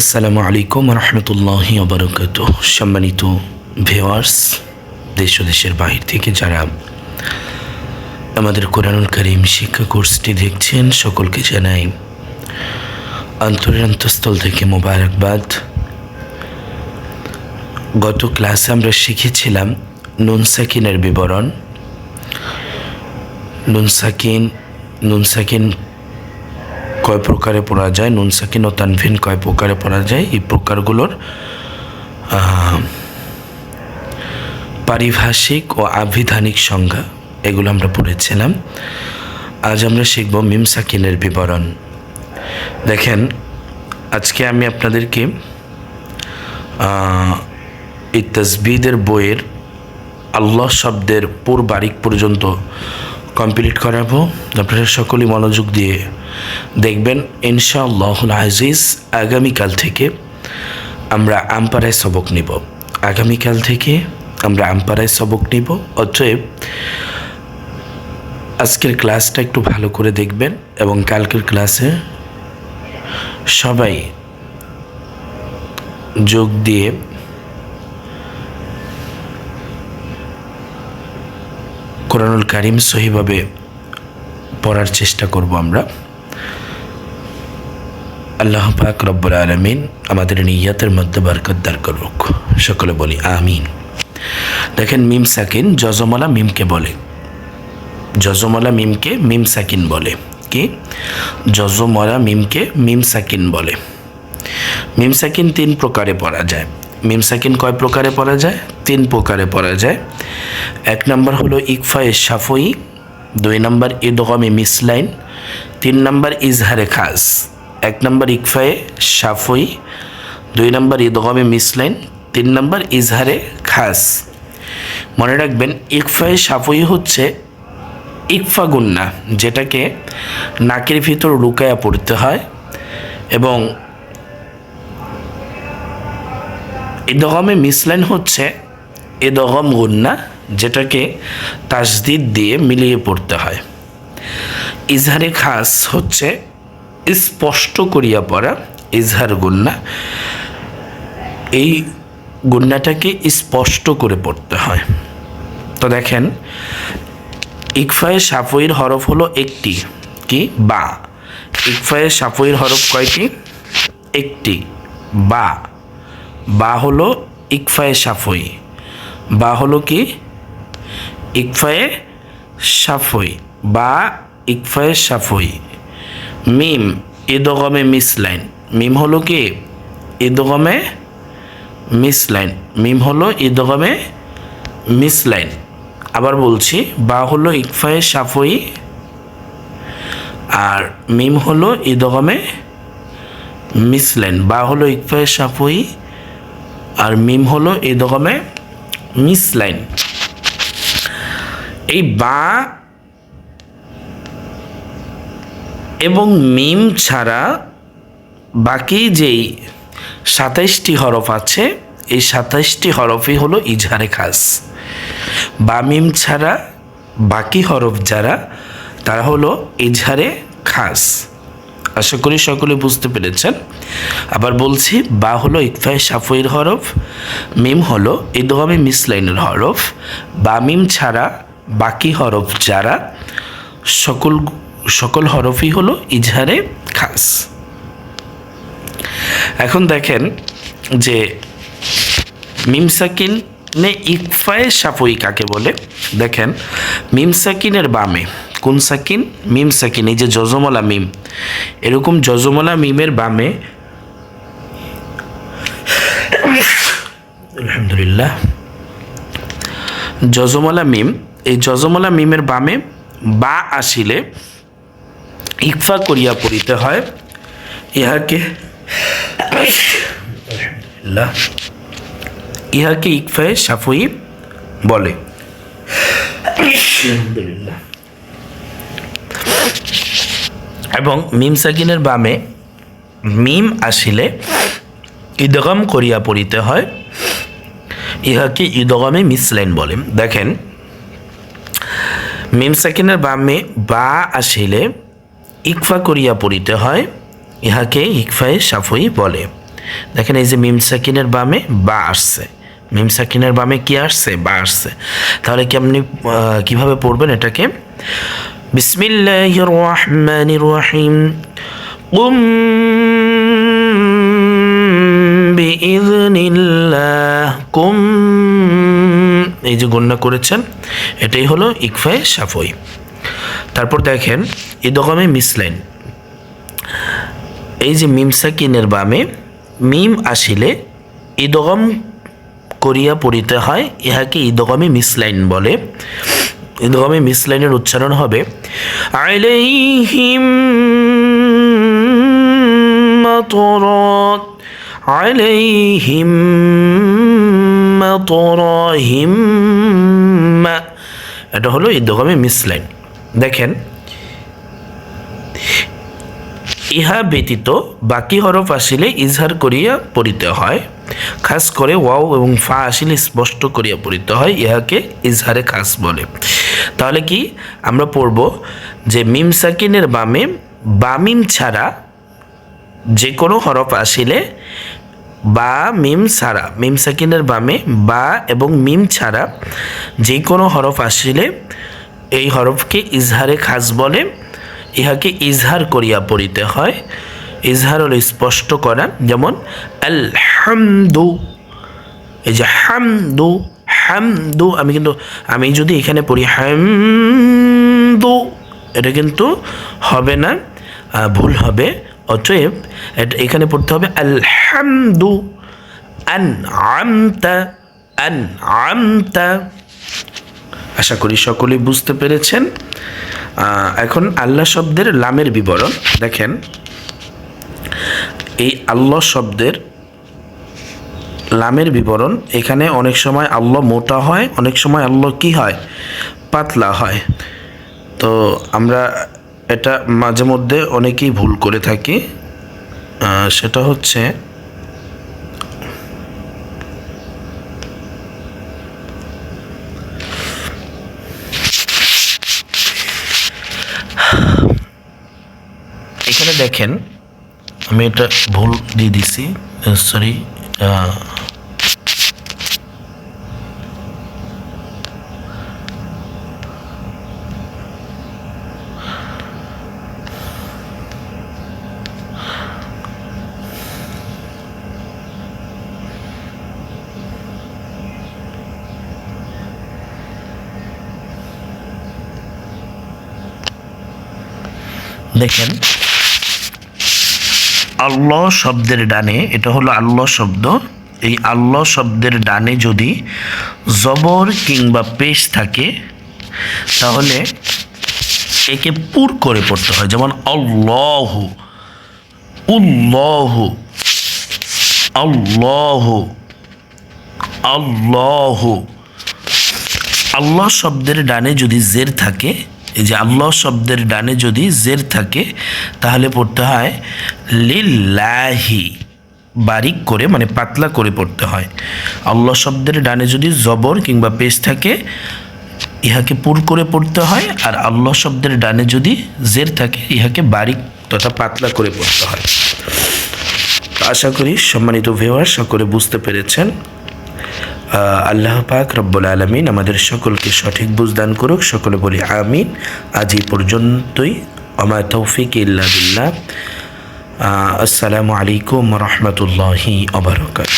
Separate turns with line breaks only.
আসসালামু আলাইকুম রহমতুল্লাহি অবরকাত সম্মানিত ভিওয়ার্স দেশ দেশের বাহির থেকে যারা আমাদের কোরআনুল করিম শিক্ষা কোর্সটি দেখছেন, সকলকে জানাই অন্তরের অন্তঃস্থল থেকে মোবারকবাদ। গত ক্লাসে আমরা শিখেছিলাম নুন সাকিনের বিবরণ। নুন সাকিন নুন সাকিন কয় প্রকারে পড়া যায়? নুন সাকিন ও তানভিন কয় প্রকারে পড়া যায়? এই প্রকারগুলোর পারিভাষিক ও আবিধানিক সংজ্ঞা, এগুলো আমরা পড়েছিলাম। আজ আমরা শিখব মিম সাকিনের বিবরণ। দেখেন, আজকে আমি আপনাদেরকে এই তসবিদের বইয়ের আল্লাহ শব্দের পুর বারিক পর্যন্ত কমপ্লিট করাবো। আপনারা সকলেই মনোযোগ দিয়ে দেখবেন ইনশাআল্লাহুল আজিজ, আগামীকাল থেকে আমরা আমপাড়ায় সবক নিব। আগামীকাল থেকে আমরা আমপাড়ায় সবক নিব। অতএব আজকের ক্লাসটা একটু ভালো করে দেখবেন এবং কালকের ক্লাসে সবাই যোগ দিয়ে কোরআনুল কারিম সহিভাবে পড়ার চেষ্টা করব আমরা। আল্লাহ পাক রব্বুল আলমিন আমাদের নিয়াতের মধ্যে বরকত দার করুক। সকলে বলি আমিন। দেখেন মিম সাকিন যজমলা মিমকে বলে। যজমলা মিমকে মিম সাকিন বলে। কি? যজমলা মিমকে মিম সাকিন বলে। মিম সাকিন তিন প্রকারে পড়া যায়। মিম সাকিন কয় প্রকারে পড়া যায়? তিন প্রকারে পড়া যায়। এক নম্বর হলো ইকফায়ে সাফই দুই নম্বর ইদগমে মিসলাইন তিন নম্বর ইজহারে খাস, এক নম্বর ইকফায়ে সাফই দুই নম্বর ইদগমে মিসলাইন, তিন নম্বর ইজহারে খাস। মনে রাখবেন, ইকফায়ে সাফই হচ্ছে ইকফা গুন্না, যেটাকে নাকের ভিতর লুকায়া পড়তে হয় এবং ইদগমে মিসলাইন হচ্ছে ইদগম গুন্না, যেটাকে তাসদিদ দিয়ে মিলিয়ে পড়তে হয়। ইজহারে খাস হচ্ছে স্পষ্ট করিয়া পড়া ইজহার গুন্না। এই গুন্নাটাকে স্পষ্ট করে পড়তে হয়। তো দেখেন, ইকফায়ে সাফইর হরফ হলো একটি, কি? বা। ইকফায়ে সাফইর হরফ কয়টি? একটি। বা। বা হলো ইকফায়ে সাফই। বা হলো কি? ইকফায়ে সাফই। বা ইকফায়ে সাফই মিম এদগমে মিস লাইন। মিম হলো কি? এদগমে মিস লাইন। মিম হলো মিস লাইন। আবার বলছি, বা হলো ইকফায়ে সাফই আর মিম হলো ইদগমে মিসলাইন বা হলো ইকফায়ে সাফই আর মিম হলো ইদগমে মিসলাইন এই বা এবং মিম ছাড়া বাকি যেই সাতাইশটি হরফ আছে, এই সাতাইশটি হরফই হলো ইজহারে খাস। বা মিম ছাড়া বাকি হরফ যারা, তারা হলো ইজহারে খাস। আশা করি সকলে বুঝতে পেরেছেন। আবার বলছি, বা হলো ইকফায় সাফইর হরফ, মিম হলো ইদগমে মিসলাইনের হরফ। বা মিম ছাড়া বাকি হরফ যারা, সকল সকল হরফই হলো ইজহারে খাস। এখন দেখেন যে মিমসাকিন নে ইকফায়ে সাফই কাকে বলে? দেখেন, মিমসাকিনের বামে কোন সাকিন? মিম সাকিন, এই যে যজমলা মিম। এরকম যজমলা মিমের বামে আলহামদুলিল্লাহ, যজমলা মিম, এই যজমলা মিমের বামে বা আসিলে ইকফা করিয়া পড়িতে হয়, ইহাকে ইহাকে ইকফায়ে সাফই বলে। এবং মিম সাকিনের বামে মিম আসিলে ইদগম করিয়া পড়িতে হয়, ইহাকে ইদগমে মিসলাইন বলে। দেখেন, মিম সাকিনের বামে বা আসিলে ইকফা করিয়া পড়িতে হয়, ইহাকে ইকফায়ে সাফই বলে। দেখেন এই যে মিম সাকিনের বামে বা আসছে। মিম সাকিনের বামে কি আসছে? বা আসছে। তাহলে কি আপনি কীভাবে পড়বেন এটাকে? বিসমিল্লাহ রহমান এই যে গণ্য করেছেন, এটাই হলো ইকফায়ে সাফই। তারপর দেখেন ইদগমে মিসলাইন এই যে মিম সাকিনের বামে মিম আসিলে ইদগম করিয়া পড়িতে হয়, ইহাকে ইদগমে মিসলাইন বলে। ইদগমে মিসলাইনের উচ্চারণ হবে, আলাইহিম মাতরাত, আলাইহিম মাতরাহিম এটা হলো ইদগমে মিসলাইন দেখেন। ইহা ব্যতীত বাকি হরফ আসিলে ইজহার করিয়া পড়িতে হয়। খাস করে ওয়াও এবং ফা আসিলে স্পষ্ট করিয়া পড়িতে হয়, ইহাকে ইজহারে খাস বলে। তাহলে কি আমরা পড়ব যে মিম সাকিনের বামে বামিম ছাড়া যে কোনো হরফ আসিলে বা মিম ছাড়া, মিম সাকিনের বামে বা এবং মিম ছাড়া যে কোনো হরফ আসিলে এই হরফকে ইজহারে খাস বলে। ইহাকে ইজহার করিয়া পড়িতে হয়। ইজহার হলো স্পষ্ট করা। যেমন, আলহামদু। এই যে হামদু হামদু, আমি কিন্তু, আমি যদি এখানে পড়ি হামদু, এটা কিন্তু হবে না ভুল হবে। অতএব এখানে পড়তে হবে আলহামদু। আন আমতা আন আমতা আশা করি সকলেই বুঝতে পেরেছেন। এখন আল্লাহ শব্দের লামের বিবরণ। দেখেন, এই আল্লাহ শব্দের লামের বিবরণ, এখানে অনেক সময় আল্লাহ মোটা হয়, অনেক সময় আল্লাহ কি হয়? পাতলা হয়। তো আমরা এটা মাঝে মধ্যে অনেকেই ভুল করে থাকি। সেটা হচ্ছে এখানে দেখেন আমি এটা ভুল দিয়ে দিছি সরি দেখেন আল্লাহ শব্দের ডানে, এটা হলো আল্লাহ শব্দ। এই আল্লাহ শব্দের ডানে যদি জবর কিংবা পেশ থাকে, তাহলে একে পুর করে পড়তে হয়। যেমন আল্লাহ, উল্লাহ, আল্লাহ আল্লাহ। আল্লাহ শব্দের ডানে যদি জের থাকে এই যে আল্লাহ শব্দের ডানে যদি জের থাকে, তাহলে পড়তে হয় লিল্লাহি, বারিক করে মানে পাতলা করে পড়তে হয়। আল্লাহ শব্দের ডানে যদি জবর কিংবা পেশ থাকে, ইহাকে পুর করে পড়তে হয়, আর আল্লাহ শব্দের ডানে যদি জের থাকে, ইহাকে বারিক তথা পাতলা করে পড়তে হয়। আশা করি সম্মানিত ভিউয়ার সকলে বুঝতে পেরেছেন। আল্লাহ পাক রব্বুল আলমিন আমাদের সকলকে সঠিক বুঝদান করুক। সকলে বলি আমিন। আজ এই পর্যন্তই। আমার তৌফিক ইল্লা আসসালামু আলাইকুম রহমতুল্লাহি আবরকাত